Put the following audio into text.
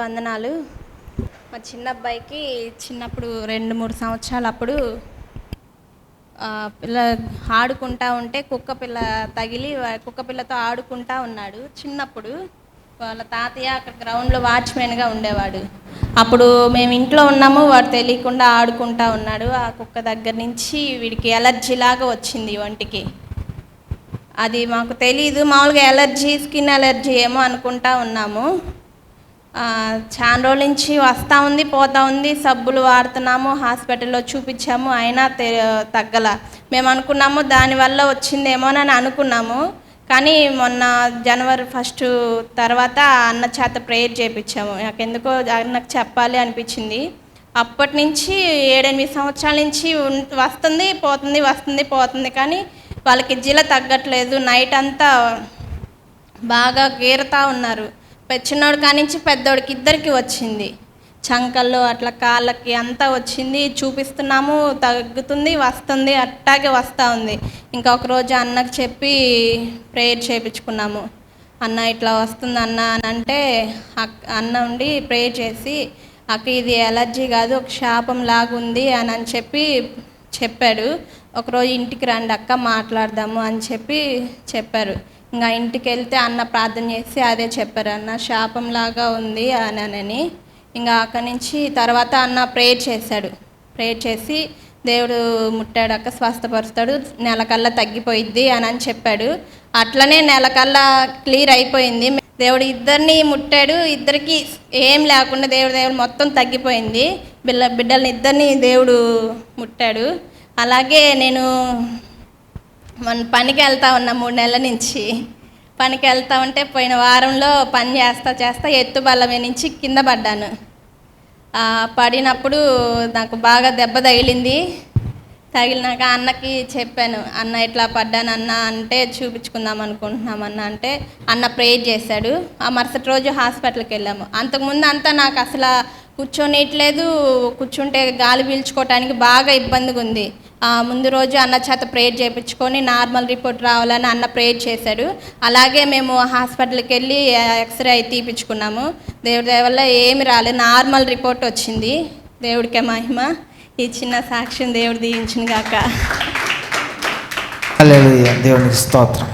వందనాలు. మా చిన్న అబ్బాయికి చిన్నప్పుడు రెండు మూడు సంవత్సరాలు అప్పుడు పిల్ల ఆడుకుంటా ఉంటే కుక్క పిల్ల తగిలి కుక్క పిల్లతో ఆడుకుంటా ఉన్నాడు. చిన్నప్పుడు వాళ్ళ తాతయ్య అక్కడ గ్రౌండ్లో వాచ్మెన్గా ఉండేవాడు. అప్పుడు మేము ఇంట్లో ఉన్నాము వాడు తెలియకుండా ఆడుకుంటా ఉన్నాడు. ఆ కుక్క దగ్గర నుంచి వీడికి ఎలర్జీ లాగా వచ్చింది ఒంటికి. అది మాకు తెలీదు మామూలుగా ఎలర్జీ స్కిన్ ఎలర్జీ ఏమో అనుకుంటా ఉన్నాము. చాలా రోజుల నుంచి వస్తూ ఉంది పోతా ఉంది. సబ్బులు వాడుతున్నాము హాస్పిటల్లో చూపించాము అయినా తగ్గల. మేము అనుకున్నాము దానివల్ల వచ్చిందేమోనని అనుకున్నాము. కానీ మొన్న జనవరి ఫస్ట్ తర్వాత అన్న చేత ప్రేయర్ చేయించాము నాకెందుకో నాకు చెప్పాలి అనిపించింది. అప్పటి నుంచి ఏడెనిమిది సంవత్సరాల నుంచి వస్తుంది పోతుంది వస్తుంది పోతుంది. కానీ వాళ్ళకి జిల తగ్గట్లేదు. నైట్ అంతా బాగా గీరతా ఉన్నారు. చిన్నోడు కానించి పెద్దోడికి ఇద్దరికి వచ్చింది. చంకల్లో అట్లా కాళ్ళకి అంతా వచ్చింది. చూపిస్తున్నాము తగ్గుతుంది వస్తుంది అట్టాగే వస్తూ ఉంది. ఇంకా ఒక రోజు అన్నకు చెప్పి ప్రేయర్ చేయించుకున్నాము అన్న ఇట్లా వస్తుంది అన్న అని అంటే అన్న ఉండి ప్రేయర్ చేసి అక్క ఇది ఎలర్జీ కాదు ఒక శాపం లాగుంది అని అని చెప్పి చెప్పాడు. ఒకరోజు ఇంటికి రండి అక్క మాట్లాడదాము అని చెప్పి చెప్పారు. ఇంకా ఇంటికి వెళ్తే అన్న ప్రార్థన చేసి అదే చెప్పారు అన్న శాపంలాగా ఉంది అనని. ఇంకా అక్కడి నుంచి తర్వాత అన్న ప్రేయర్ చేశాడు. ప్రేయర్ చేసి దేవుడు ముట్టాడక్క స్వస్థపరుస్తాడు నెలకల్లా తగ్గిపోయిద్ది అని అని చెప్పాడు. అట్లనే నెలకల్లా క్లియర్ అయిపోయింది. దేవుడు ఇద్దరిని ముట్టాడు. ఇద్దరికి ఏం లేకుండా దేవుడు దేవుడు మొత్తం తగ్గిపోయింది. బిడ్డ బిడ్డల్ని ఇద్దరిని దేవుడు ముట్టాడు. అలాగే నేను మన పనికి వెళ్తా ఉన్నా మూడు నెలల నుంచి పనికి వెళ్తా ఉంటే పోయిన వారంలో పని చేస్తా చేస్తా ఎత్తు బల్ల నుంచి కింద పడ్డాను. పడినప్పుడు నాకు బాగా దెబ్బ తగిలింది. తగిలినాక అన్నకి చెప్పాను అన్న ఇట్లా పడ్డాను అన్న అంటే చూపించుకుందాం అనుకుంటున్నాం అన్న అంటే అన్న ప్రేయర్ చేశాడు. ఆ మరుసటి రోజు హాస్పిటల్కి వెళ్ళాము. అంతకుముందు అంతా నాకు అసలు కూర్చొనిట్లేదు కూర్చుంటే గాలి పీల్చుకోవటానికి బాగా ఇబ్బందిగా ఉంది. ముందు రోజు అన్న చేత ప్రేయర్ చేయించుకొని నార్మల్ రిపోర్ట్ రావాలని అన్న ప్రేయర్ చేశాడు. అలాగే మేము హాస్పిటల్కి వెళ్ళి ఎక్స్రే అయి తీపించుకున్నాము దేవుడి వల్ల ఏమి రాలేదు నార్మల్ రిపోర్ట్ వచ్చింది. దేవుడికే మహిమ. ఈ చిన్న సాక్ష్యం దేవుడు దీవించిన కాక దేవునికి స్తోత్రం.